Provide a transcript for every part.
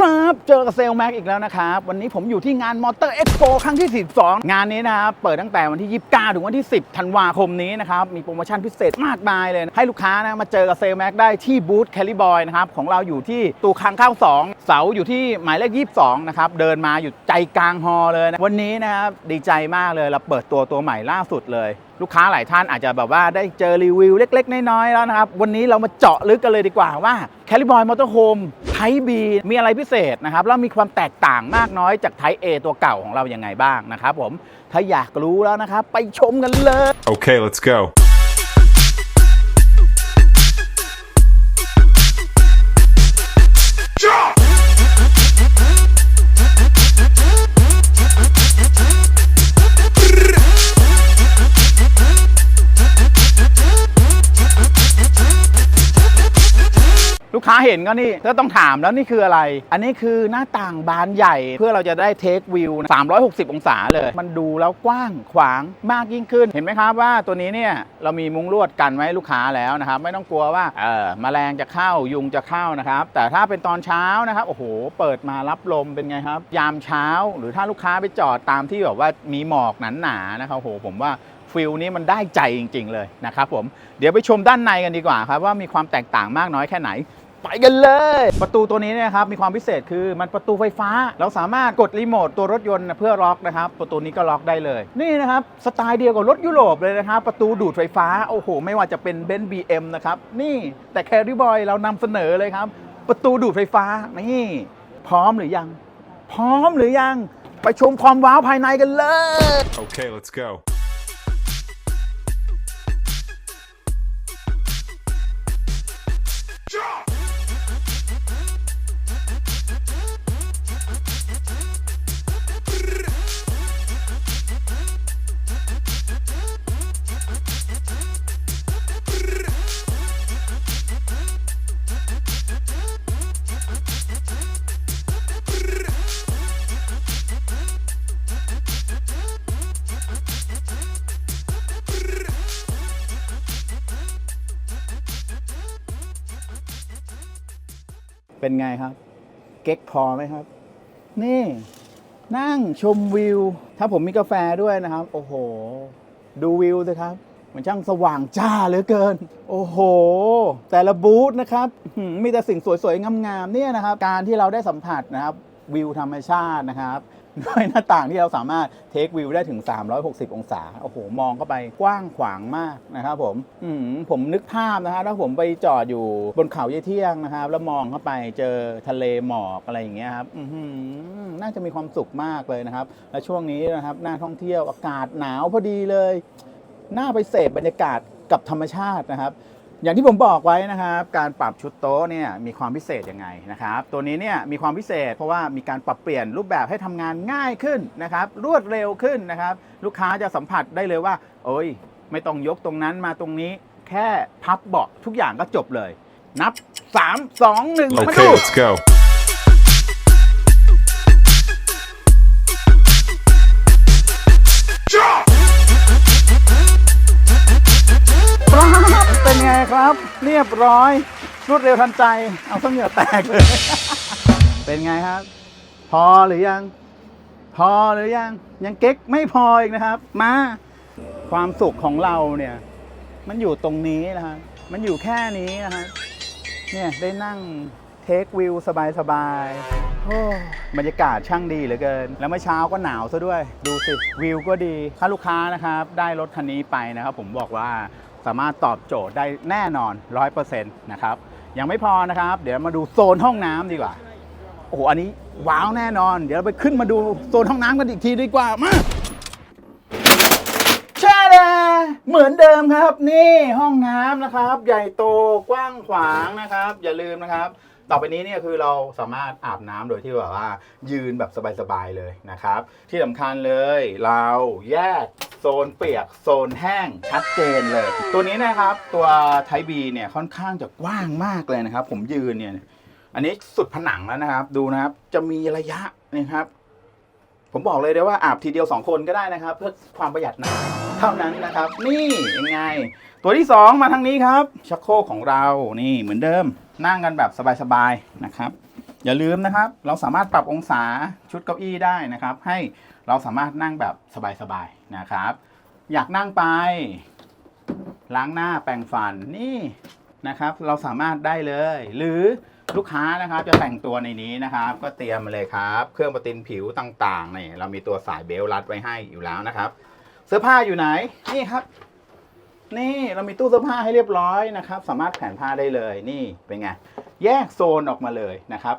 ครับเจอกับเซลแม็กอีกแล้วนะครับ วันนี้ผมอยู่ที่งานมอเตอร์เอ็กโปครั้งที่42งานนี้นะครับ เปิดตั้งแต่วันที่ 29 ถึงวันที่ 10 ธันวาคมนี้นะครับ มีโปรโมชั่นพิเศษมากมายเลย ให้ลูกค้านะมาเจอกับเซลแม็กได้ที่บูธแคลิบอยนะครับ ของเราอยู่ที่ตูคังข้าว 2 เสาอยู่ที่หมายเลข 22 นะครับ เดินมาอยู่ใจกลางฮอลเลยนะวันนี้นะครับดีใจมากเลยเราเปิดตัวตัวใหม่ล่าสุดเลย ลูกค้าหลายท่านอาจจะแบบว่าได้เจอรีวิวเล็ก ๆ น้อยๆแล้วนะครับ วันนี้เรามาเจาะลึกกันเลยดีกว่าว่าแคลิบอยมอเตอร์โฮมไทบีมีอะไรพิเศษนะครับ แล้วมีความแตกต่างมากน้อยจากไทเอตัวเก่าของเรายังไงบ้างนะครับผมถ้าอยากรู้แล้วนะครับ ไปชมกันเลย Okay, let's go. เห็นก็นี่ก็ต้องถามแล้วนี่คืออะไร อันนี้คือหน้าต่างบานใหญ่เพื่อเราจะได้เทควิว360 องศาเลย มันดูแล้วกว้างขวางมากยิ่งขึ้น เห็นไหมครับว่าตัวนี้เนี่ยเรามีมุ้งลวดกันไว้ให้ลูกค้าแล้วนะครับ ไม่ต้องกลัวว่าเออแมลงจะเข้ายุงจะเข้านะครับ แต่ถ้าเป็นตอนเช้านะครับโอ้โห เปิดมารับลมเป็นไงครับ ยามเช้าหรือถ้าลูกค้าไปจอดตามที่แบบว่ามีหมอกหนาๆนะครับโอ้โหผมว่าฟิลนี้มันได้ใจจริง ๆ เลยนะครับผม เดี๋ยวไปชมด้านในกันดีกว่าครับ ว่ามีความแตกต่างมากน้อยแค่ไหน ไปกันเลย ประตูตัวนี้นะครับมีความพิเศษคือมันประตูไฟฟ้า เราสามารถกดรีโมทตัวรถยนต์เพื่อล็อกนะครับ ประตูนี้ก็ล็อกได้เลย นี่นะครับสไตล์เดียวกับรถยุโรปเลยนะครับ ประตูดูดไฟฟ้า โอ้โห ไม่ว่าจะเป็นเบนซ์บีเอ็มนะครับ นี่แต่แคริบอยเรานำเสนอเลยครับ ประตูดูดไฟฟ้านี่ พร้อมหรือยัง พร้อมหรือยัง ไปชมความว้าวภายในกันเลย Okay, let's go. เป็นไงครับ เก๊กพอไหมครับ นี่ นั่งชมวิว ถ้าผมมีกาแฟด้วยนะครับ โอ้โห ดูวิวสิครับมันช่างสว่างจ้าเหลือเกิน โอ้โห แต่ละบูธนะครับ มีแต่สิ่งสวยๆ งามๆ เนี่ยนะครับ การที่เราได้สัมผัสนะครับ วิวธรรมชาตินะครับ ด้วยหน้าต่างที่เราสามารถเทควิวได้ถึง 360 องศา โอ้โห มองเข้าไปกว้างขวางมากนะครับผมอืผมนึกภาพนะฮะถ้าผมไปจอดอยู่บนเขาเยี่ยเที่ยงนะครับ แล้วมองเข้าไปเจอทะเลหมอกอะไรอย่างเงี้ยครับอืน่าจะมีความสุขมากเลยนะครับ และช่วงนี้นะครับหน่าท่องเที่ยวอากาศหนาวพอดีเลย น่าไปเสพบรรยากาศกับธรรมชาตินะครับ อย่างที่ผมบอกไว้นะครับ การปรับชุดโต๊ะเนี่ยมีความพิเศษยังไงนะครับ ตัวนี้เนี่ยมีความพิเศษ เพราะว่ามีการปรับเปลี่ยนรูปแบบให้ทำงานง่ายขึ้นนะครับ รวดเร็วขึ้นนะครับ ลูกค้าจะสัมผัสได้เลยว่า โอ้ย ไม่ต้องยกตรงนั้นมาตรงนี้ แค่พับเบาะทุกอย่างก็จบเลย นับ 3 2 1มา Okay, ดู let's go. ยบร้อย รวดเร็วทันใจ เอาต้องเหงื่อแตกเลย เป็นไงครับ พอหรือยัง พอหรือยัง ยังเก๊กไม่พออีกนะครับ มา ความสุขของเราเนี่ย มันอยู่ตรงนี้นะครับมันอยู่แค่นี้นะครับเนี่ย ได้นั่งเทควิวสบายๆโอ้บรรยากาศช่างดีเหลือเกิน แล้วเมื่อเช้าก็หนาวซะด้วย ดูสิ วิวก็ดี ถ้าลูกค้านะครับ ได้รถคันนี้ไปนะครับ ผมบอกว่า สามารถตอบโจทย์ได้แน่นอน 100%นะครับ ยังไม่พอนะครับ เดี๋ยวมาดูโซนห้องน้ำดีกว่า โอ้โห อันนี้ว้าวแน่นอน เดี๋ยวเราไปขึ้นมาดูโซนห้องน้ำกันอีกทีดีกว่า มาแช่แดเหมือนเดิมครับ นี่ห้องน้ำนะครับ ใหญ่โตกว้างขวางนะครับ อย่าลืมนะครับต่อไปนี้เนี่ยคือเราสามารถอาบน้ำโดยที่แบบว่ายืนแบบสบายๆเลยนะครับ ที่สำคัญเลยเราแยก โซนเปียกโซนแห้งชัดเจนเลย ตัวนี้นะครับตัวไทบีเนี่ยค่อนข้างจะกว้างมากเลยนะครับ ผมยืนเนี่ยอันนี้สุดผนังแล้วนะครับ ดูนะครับจะมีระยะนะครับ ผมบอกเลยได้ว่าอาบทีเดียว 2 คนก็ได้นะครับ เพื่อความประหยัดน้ำเท่านั้นนะครับ นี่ยังไง ตัวที่ 2 มาทางนี้ครับชักโครกของเรานี่เหมือนเดิม นั่งกันแบบสบายๆนะครับ อย่าลืมนะครับ เราสามารถปรับองศาชุดเก้าอี้ได้นะครับ ให้ เราสามารถนั่งแบบสบายๆนะครับ อยากนั่งไป ล้างหน้าแปรงฟันนี่นะครับ เราสามารถได้เลย หรือลูกค้านะครับจะแต่งตัวในนี้นะครับ ก็เตรียมมาเลยครับ เครื่องประตินผิวต่างๆนี่เรามีตัวสายเบลต์รัดไว้ให้อยู่แล้วนะครับ เสื้อผ้าอยู่ไหนนี่ครับ นี่เรามีตู้เสื้อผ้าให้เรียบร้อยนะครับ สามารถแขวนผ้าได้เลยนี่เป็นไงแยกโซนออกมาเลยนะครับ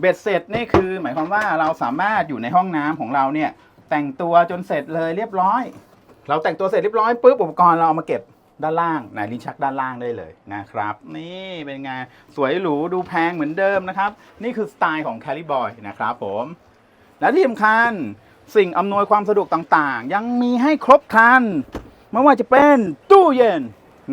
เบ็ดเสร็จนี่คือ หมายความว่าเราสามารถอยู่ในห้องน้ำของเราเนี่ย แต่งตัวจนเสร็จเลยเรียบร้อย เราแต่งตัวเสร็จเรียบร้อยปุ๊บอุปกรณ์เราเอามาเก็บด้านล่างนะลิ้นชักด้านล่างได้เลยนะครับ นี่เป็นไงสวยหรูดูแพงเหมือนเดิมนะครับ นี่คือสไตล์ของ c a l i b o y นะครับผม และที่สำคัญสิ่งอำนวยความสะดวกต่างๆ ยังมีให้ครบครันไม่ว่าจะเป็นตู้เย็น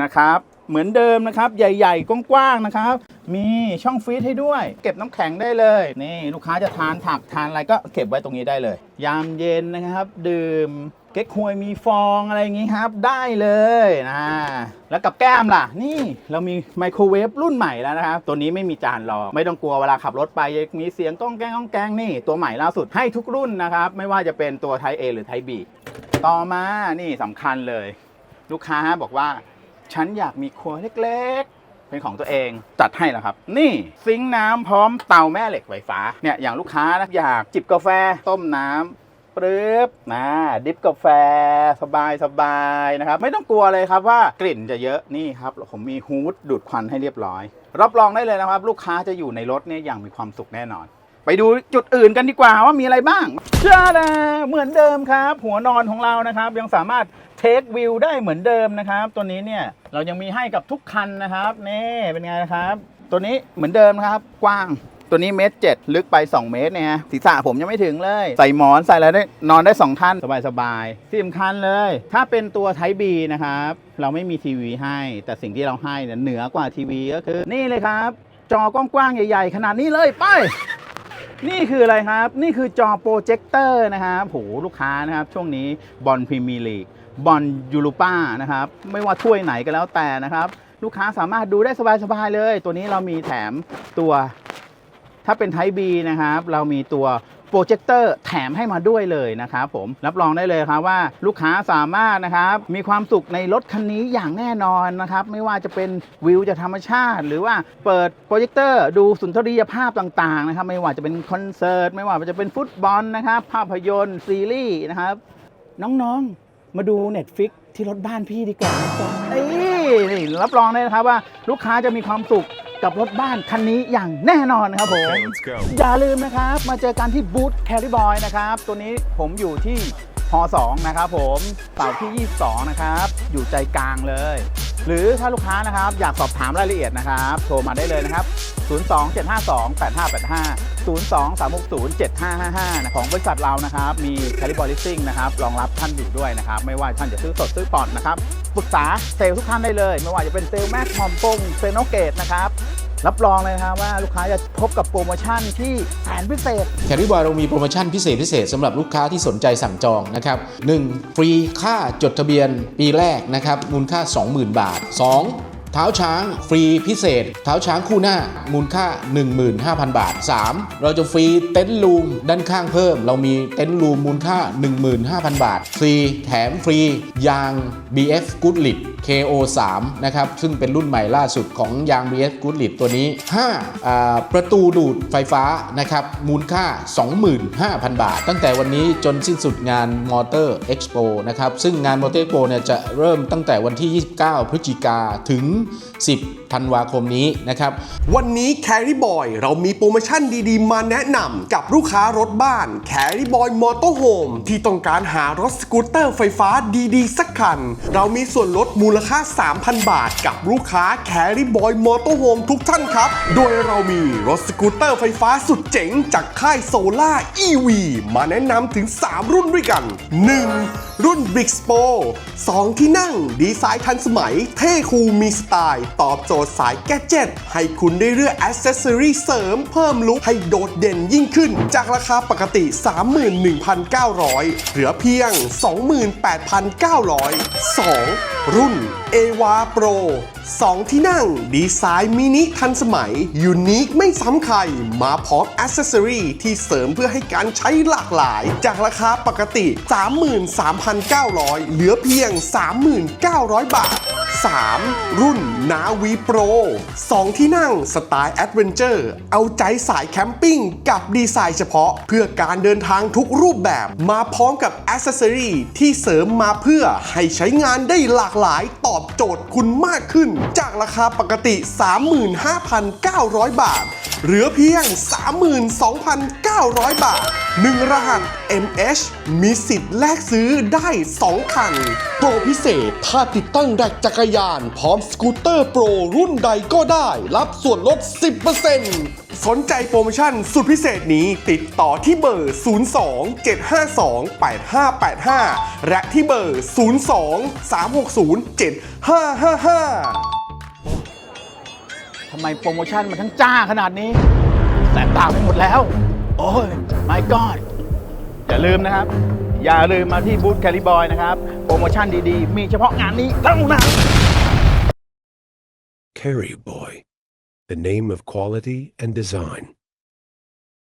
นะครับ เหมือนเดิมนะครับ ใหญ่ๆ กว้างๆ นะครับ มีช่องฟรีซให้ด้วย เก็บน้ำแข็งได้เลย นี่ลูกค้าจะทานผักทานอะไรก็เก็บไว้ตรงนี้ได้เลย ยามเย็นนะครับ ดื่มเก๊กฮวยมีฟองอะไรอย่างงี้ครับ ได้เลยนะแล้วกับแก้มล่ะ นี่เรามีไมโครเวฟรุ่นใหม่แล้วนะครับ ตัวนี้ไม่มีจานรองไม่ต้องกลัวเวลาขับรถไปมีเสียงก้องแกงก้องแกงนี่ ตัวใหม่ล่าสุดให้ทุกรุ่นนะครับ ไม่ว่าจะเป็นตัวไท A หรือไท B ต่อมานี่สำคัญเลย ลูกค้าบอกว่า ฉันอยากมีครัวเล็กๆ เป็นของตัวเองจัดให้แล้วครับ นี่ซิงค์น้ำพร้อมเตาแม่เหล็กไฟฟ้าเนี่ยอย่างลูกค้านะอยากจิบกาแฟต้มน้ำปึ๊บนะดิฟกาแฟสบายสบายๆนะครับ ไม่ต้องกลัวเลยครับว่ากลิ่นจะเยอะนี่ครับผมมีฮูดดูดควันให้เรียบร้อย รับรองได้เลยนะครับ ลูกค้าจะอยู่ในรถเนี่ยอย่างมีความสุขแน่นอน ไปดูจุดอื่นกันดีกว่าว่ามีอะไรบ้างจ้าดาเหมือนเดิมครับ หัวนอนของเรานะครับ ยังสามารถเทควิวได้เหมือนเดิมนะครับ ตัวนี้เนี่ยเรายังมีให้กับทุกคันนะครับนี่เป็นไงนะครับ ตัวนี้เหมือนเดิมครับ กว้างตัวนี้เมตรเจ็ดลึกไป 2 เมตรเนี่ยศีรษะผมยังไม่ถึงเลย ใส่หมอนใส่อะไรได้นอนได้ 2 ท่านสบายๆที่สำคัญเลย ถ้าเป็นตัวไทบีนะครับ เราไม่มีทีวีให้ แต่สิ่งที่เราให้เนี่ยเหนือกว่าทีวีก็คือ นี่เลยครับ จอกว้างๆใหญ่ ๆ ขนาดนี้เลยไป นี่คืออะไรครับ นี่คือจอโปรเจคเตอร์นะครับโหลูกค้านะครับ ช่วงนี้บอลพรีเมียร์ลีกบอลยูโรป้านะครับ ไม่ว่าถ้วยไหนก็แล้วแต่นะครับ ลูกค้าสามารถดูได้สบายๆเลย ตัวนี้เรามีแถมตัวถ้าเป็นไทบีนะครับ เรามีตัว โปรเจคเตอร์แถมให้มาด้วยเลยนะครับผมรับรองได้เลยครับว่าลูกค้าสามารถนะครับมีความสุขในรถคันนี้อย่างแน่นอนนะครับไม่ว่าจะเป็นวิวจากธรรมชาติ หรือว่าเปิดโปรเจคเตอร์ดูสุนทรียภาพต่างๆนะครับไม่ว่าจะเป็นคอนเสิร์ตไม่ว่าจะเป็นฟุตบอลนะครับภาพยนตร์ซีรีส์นะครับน้องๆมาดู Netflix ที่รถบ้านพี่ดีกว่านะจ๊ะเอ้ยนี่รับรองได้นะครับว่าลูกค้าจะมีความสุข กับรถบ้านคันนี้อย่างแน่นอนนะครับผม Okay, let's go. อย่าลืมนะครับ มาเจอกันที่บูธแคริบอยนะครับ ตัวนี้ผมอยู่ที่ฮ2นะครับผมเสาที่ 22 นะครับ อยู่ใจกลางเลย หรือถ้าลูกค้านะครับ อยากสอบถามรายละเอียดนะครับ โทรมาได้เลยนะครับ 027528585 023607555นะของบริษัทเรานะครับ มีแคริบอยลิสซิ่งนะครับ รองรับท่านอยู่ด้วยนะครับ ไม่ว่าท่านจะซื้อสดซื้อผ่อนนะครับ ปรึกษาเซลล์ทุกท่านได้เลย ไม่ว่าจะเป็นเซลล์แม็กมอมปงเซลล์โนเกตนะครับ รับรองเลยนะครับว่าลูกค้าจะพบกับโปรโมชั่นที่แสนพิเศษแคริบอยเรามีโปรโมชั่นพิเศษพิเศษสำหรับลูกค้าที่สนใจสั่งจองนะครับ 1. ฟรีค่าจดทะเบียนปีแรกนะครับมูลค่า 20,000 บาท 2. เท้าช้างฟรีพิเศษ เท้าช้างคู่หน้ามูลค่า 15,000 บาท 3. เราจะฟรีเต็นท์รูมด้านข้างเพิ่ม เรามีเต็นท์รูมมูลค่า 15,000 บาทฟรีแถมฟรียาง BF Goodlit KO3 นะครับ ซึ่งเป็นรุ่นใหม่ล่าสุดของยาง BF Goodlit ตัวนี้ 5. อ่าประตูดูดไฟฟ้านะครับ มูลค่า 25,000 บาท ตั้งแต่วันนี้จนสิ้นสุดงาน Motor Expo นะครับ ซึ่งงาน Motor Expo เนี่ยจะเริ่มตั้งแต่วันที่ 29 พฤศจิกาถึง10 ธันวาคมนี้นะครับ วันนี้ Carry Boy เรามีโปรโมชั่นดีๆ มาแนะนำกับลูกค้ารถบ้าน Carry Boy Motorhome ที่ต้องการหารถสกูตเตอร์ไฟฟ้าดีๆ สักคัน เรามีส่วนลดมูลค่า 3,000 บาท กับลูกค้า Carry Boy Motorhome ทุกท่านครับ โดยเรามีรถสกูตเตอร์ไฟฟ้าสุดเจ๋งจากค่ายโซล่า EV มาแนะนำถึง 3 รุ่นด้วยกัน 1. รุ่น Big Spo 2 ที่นั่ง ดีไซน์ทันสมัย เท่คูลมีสไตล์ตอบโจทย์สายแกจเจ็ตให้คุณได้เลือกอ c เซสซอรีเสริมเพิ่มลุคให้โดดเด่นยิ่งขึ้น จากราคาปกติ 31,900 เหลือเพียง 28,900 2. รุ่น a w a Pro 2 ที่นั่ง ดีไซน์มินิทันสมัย ยูนิคไม่ซ้ำใคร มาพร้อมอ c เซสซอรีที่เสริมเพื่อให้การใช้หลากหลาย จากราคาปกติ 33,900 เหลือเพียง 3,900 บาท 3. รุ่นนาวีโปร 2 ที่นั่งสไตล์แอดเวนเจอร์เอาใจสายแคมปิ้งกับดีไซน์เฉพาะ เพื่อการเดินทางทุกรูปแบบ มาพร้อมกับอ c เซสซอรีที่เสริมมาเพื่อให้ใช้งานได้หลากหลายตอบโจทย์คุณมากขึ้นจากราคาปกติ 35,900 บาท เหลือเพียง 32,900 บาท 1 รหัส MH มีสิทธิ์แลกซื้อได้ 2 คัน โปรพิเศษ ถ้าติดตั้งแดกจักรยาน พร้อมสกูตเตอร์โปรรุ่นใดก็ได้ รับส่วนลด 10%สนใจโปรโมชั่นสุดพิเศษนี้ติดต่อที่เบอร์ 02 752 8585 และที่เบอร์ 02 360 7555 ทำไมโปรโมชั่นมันทั้งจ้าขนาดนี้ แสบตาไปหมดแล้ว โอ้ย my god อย่าลืมนะครับ อย่าลืมมาที่บูธแคลิบอยนะครับ โปรโมชั่นดีๆ มีเฉพาะงานนี้เท่านั้น Carry Boy, the name of quality and design.